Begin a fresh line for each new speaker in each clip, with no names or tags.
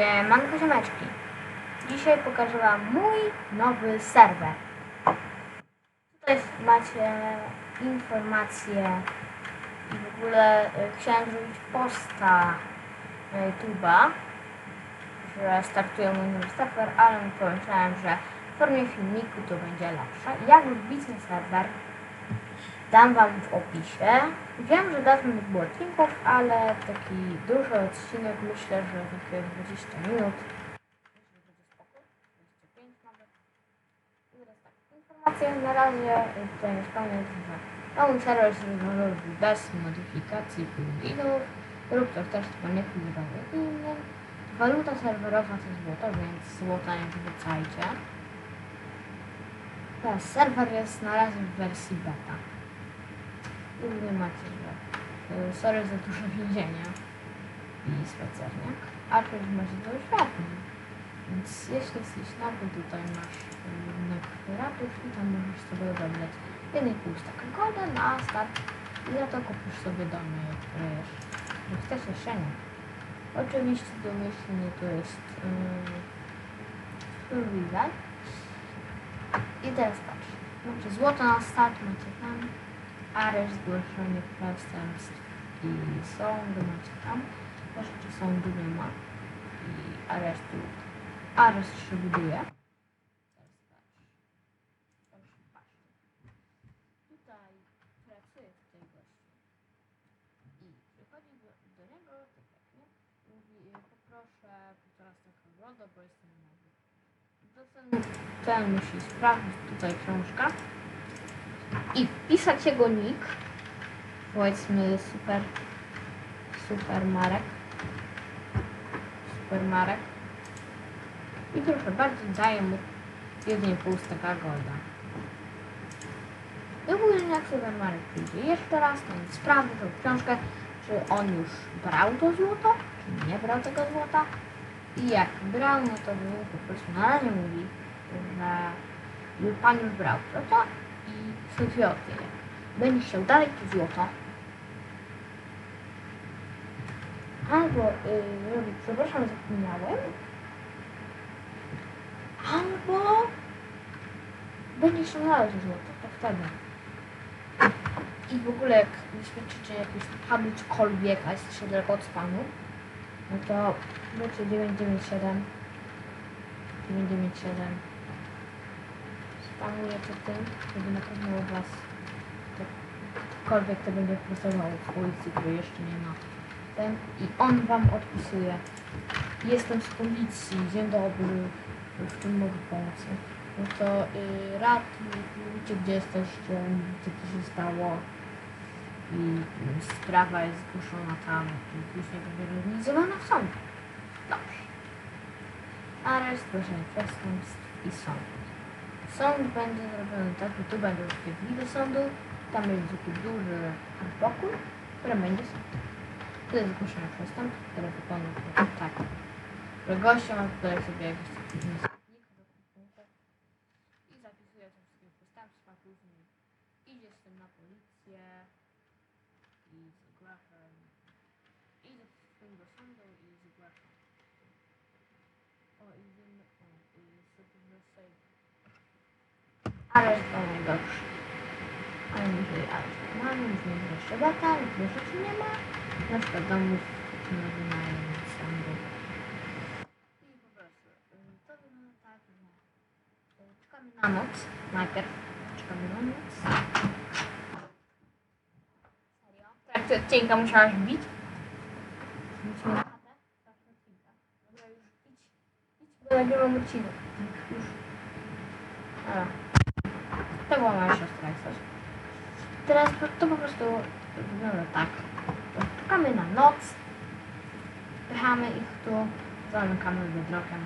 Siemanko ziomeczki. Dzisiaj pokażę wam mój nowy serwer. Tutaj macie informacje i w ogóle y, chciałem zrobić posta na YouTube'a, że startuję mój nowy serwer, ale pomyślałem, że w formie filmiku to będzie lepsze. Jak wbić na serwer dam wam w opisie. Wiem, że dawno nie było odcinków, ale taki duży odcinek, myślę, że takie 20 minut. Myślę, że będzie spoko. 25 nawet. I teraz tak, informacje na razie y, tutaj jest pełne, że nowy serwer zrobiony bez modyfikacji pluginów lub to też nie plugowały innym. Waluta serwerowa to złoto, więc złota nie wrzucajcie. Teraz serwer jest na razie w wersji beta. I nie macie, że y, sorry za duże więzienia i spacerniak, a też macie to światło. Więc jeśli jesteś nowy, tutaj masz rynek ratusz i tam możesz sobie odebrać 1,5 staka golda na start i za to kupisz sobie domy, jak wiesz, że chcesz jeszcze nie. Oczywiście domyślnie to jest yy, widać. I teraz patrz, macie złoto na start, macie tam areszt, zgłoszenie przestępstw i sąd macie tam. Jeszcze sądu nie ma i aresztu. Areszt się buduje. Tutaj pracuje. I przychodzi do, niego, tak mówi e, poproszę półtora staka woda, bo jestem ten musi sprawdzić tutaj książka i wpisać jego nick, powiedzmy super, super Marek, super Marek. I proszę bardzo daję mu 1,5 staka golda. I później jak super Marek jeszcze raz, to on sprawdzi tą książkę, czy on już brał to złoto, czy nie brał tego złota. I jak brał, no to po prostu na razie mówi, że pan już brał złoto i odbierę. Będzie chciał dalej to złoto. Albo yy, przepraszam, zapomniałem. Albo będzie dalej to złoto, to wtedy. I w ogóle jak wyświadczycie jakieś pady cokolwiek, a jesteście daleko od spanu, no to macie 997 997 spamujecie tym, żeby na pewno u was ktokolwiek to będzie pracował w policji, który jeszcze nie ma ten i on wam odpisuje jestem z policji, dzień dobry, w czym mogę pomóc? No to y, ratnik, mówicie gdzie jesteście, mówicie co się stało i sprawa jest zgłoszona tam i później będzie realizowana w sądzie. Dobrze. Areszt, zgłoszenie przestępstw i sąd. Sąd będzie zrobiony tak, że tu będą drzwi do sądu, tam jest taki duży pokój, w którym będzie sąd. Tu jest zgłoszenie przestępstw, które wykonuje tak, że gościa ma tutaj sobie jakiś taki i zapisuje te wszystkie przestępstwa, później idzie z tym na policję i zgłasza, idzie z tym do sądu i zgłasza. O, idziemy, o, i sobie na save. Areszt to najgorszy. Ale jeżeli areszt normalny, już nie jeszcze już rzeczy nie ma. Przykład domów na wynajem sądu. I po prostu to wygląda tak, że czekamy na noc. Najpierw czekamy na noc. Serio? W trakcie odcinka musiałaś bić? Musimy na chatę? W trakcie odcinka. Dobra, już idź. Idź, bo nagrywam odcinek. Już. Dobra. To była moja siostra, coś. Teraz to, po prostu wygląda tak. Czekamy na noc. Pychamy ich tu. Zamykamy wydrokiem.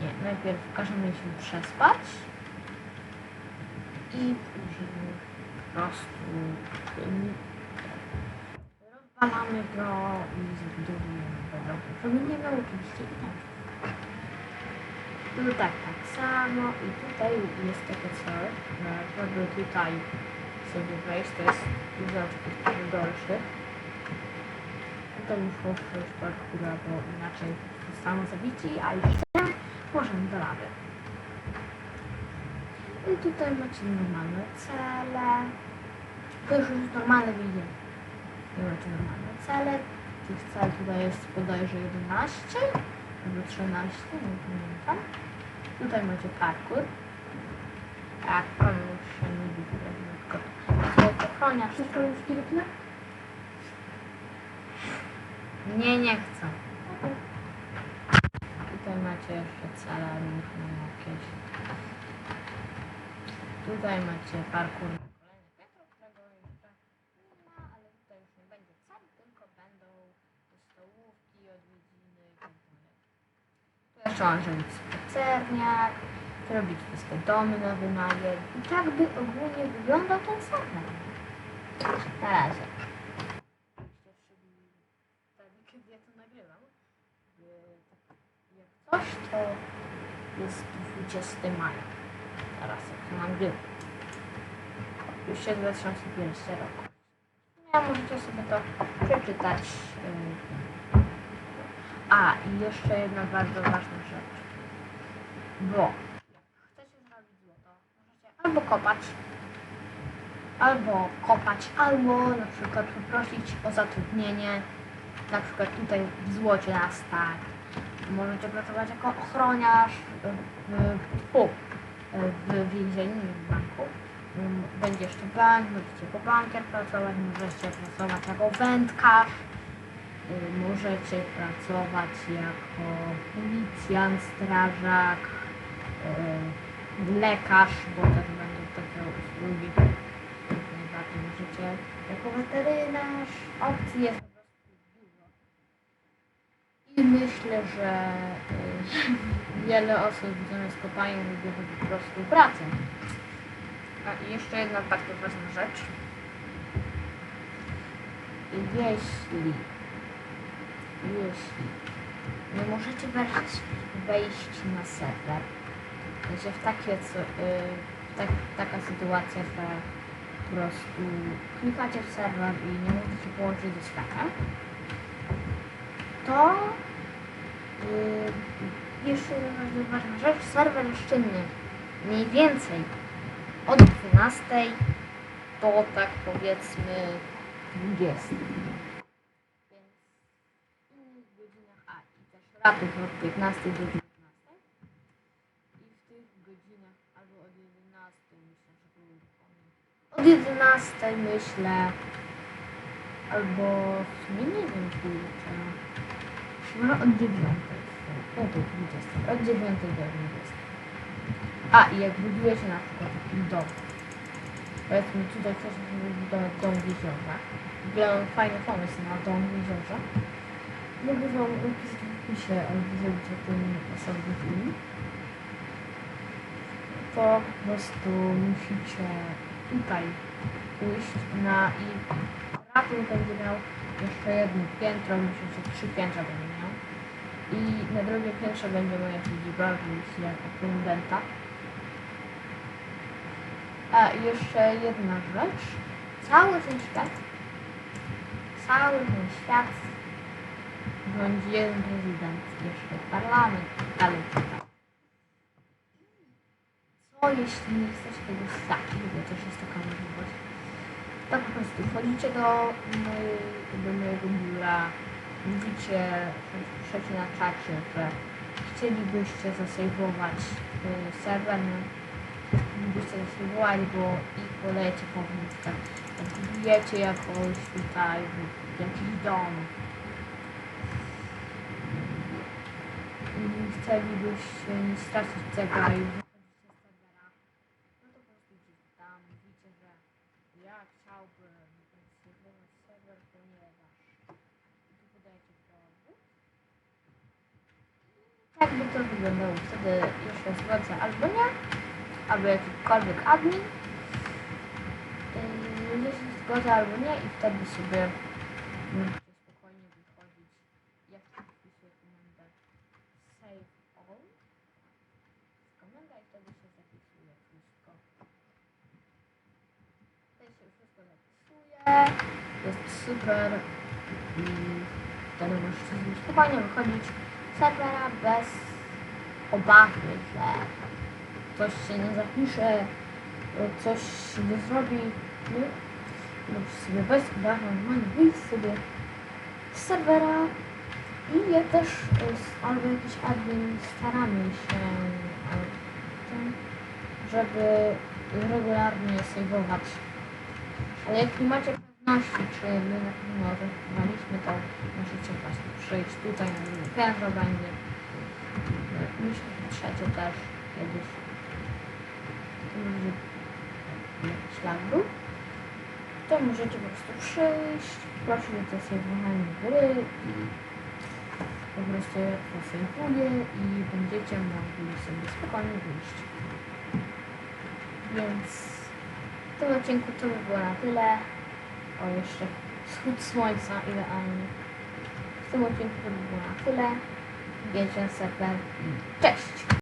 Nie, najpierw każemy się przespać. I później po prostu rozwalamy go i zabudowujemy wydrokiem. Żeby nie miał oczywiście i tak. Tu tak, tak samo i tutaj jest takie coś, że żeby tutaj sobie wejść, to jest dużo takich gorszych. to muszą przejść parkura, bo inaczej zostaną zabici, a już tym możemy do rady. I tutaj macie normalne cele. To już jest normalne widzenie. I macie normalne cele. Tych cel tutaj jest bodajże 11 albo 13, nie pamiętam. Tutaj macie parkour. Tak, pan już się nie widzi, tylko to ochroniarz.
Chcesz już kilknę?
Nie, nie chcę. Tutaj macie jeszcze różne jakieś. Tutaj macie parkour na kolejne piętro, którego jeszcze nie ma, ale tutaj już nie będzie cel, tylko będą stołówki, odwiedziny i tak dalej. Robić spacerniak, robić wszystkie domy na wynajem i tak by ogólnie wyglądał ten serwer. Na razie. Kiedy ja to nagrywam. Yy, tak, Jak coś, to jest 20 maja. Teraz jak to nagrywam. Już jest 2001 rok. Ja możecie sobie to przeczytać. A, i jeszcze jedna bardzo ważna rzecz. Bo jak chcecie zrobić złoto, możecie albo kopać, albo kopać, albo na przykład poprosić o zatrudnienie, na przykład tutaj w złocie na start. Możecie pracować jako ochroniarz w, w, w więzieniu, w banku. Będzie jeszcze bank, możecie jako bankier pracować, możecie pracować jako wędkarz, możecie pracować jako policjant, strażak, lekarz, bo też będą takie usługi. Najbardziej możecie jako weterynarz. Opcji jest po prostu dużo. I myślę, że wiele osób zamiast kopania wybierze po prostu pracę. A i jeszcze jedna bardzo ważna rzecz. Jeśli, jeśli nie możecie wejść, wejść na serwer, że w takie, co, y, tak, taka sytuacja, że po prostu klikacie w serwer i nie możecie połączyć ze światem, to yy, jeszcze jedna ważna rzecz, serwer jest mniej więcej od 12 do tak powiedzmy 20. Więc w innych godzinach, a ratów od 15 do 19. I w tych godzinach albo od 11 myślę, że były wolne. Od 11 myślę, albo w sumie nie wiem kurczę. Może od 9. No to 20. Od 9 do 20. A i jak budujecie na przykład dom. Powiedzmy tutaj chcecie sobie wybudować dom w jeziorze. W ogóle fajny pomysł na dom w jeziorze. Mogę wam napisać opisie albo zrobić o tym osobny film. To po prostu musicie tutaj pójść na i ratum będzie miał jeszcze jedno piętro, myślę, że trzy piętra będzie miał. I na drugim piętrze będzie moja siedziba, więc jako prezydenta. A jeszcze jedna rzecz. Cały ten świat, cały ten świat rządzi jeden prezydent, jeszcze parlament, dalej tak. Co jeśli nie chcecie tego stać, bo też jest taka możliwość. To po prostu wchodzicie do, do mojego biura, mówicie, piszecie na czacie, że chcielibyście zasejwować y, serwer, no, byście zasejwowali go i podajecie pomysł, jak budujecie jakoś tutaj jakiś dom. I chcielibyście nie stracić tego i wychodzicie z serwera, no to po prostu idziecie tam, mówicie, że ja chciałbym zasejwować serwer, ponieważ i tu podajecie dowód. Tak by to wyglądało wtedy jeszcze zgodzę albo nie, albo jakikolwiek admin. Yy, Jeśli zgodzę albo nie i wtedy sobie możecie spokojnie wychodzić. Ja wpisuję komendę save all. Komenda i wtedy się zapisuje wszystko. Super. I wtedy możecie sobie spokojnie wychodzić z serwera bez obawy, że ktoś się nie zapisze, coś nie zrobi. Nie? Możecie sobie bez obawy normalnie wyjść sobie z serwera i ja też z- albo jakiś admin staramy się albo tym, żeby regularnie sejwować. Ale jak nie macie pewności, czy my na pewno zapisywaliśmy, to możecie właśnie przyjść tutaj na drugie piętro będzie. Myślę, że trzecie też kiedyś. Lat był. To możecie po prostu przyjść, prosić o to sejwowanie gry
Mhm.
po prostu ja to sejwuję i będziecie mogli sobie spokojnie wyjść. Więc w tym odcinku to by było na tyle. O, jeszcze wschód słońca idealnie. W tym odcinku to by było na tyle. Wiecie, serwer. Cześć!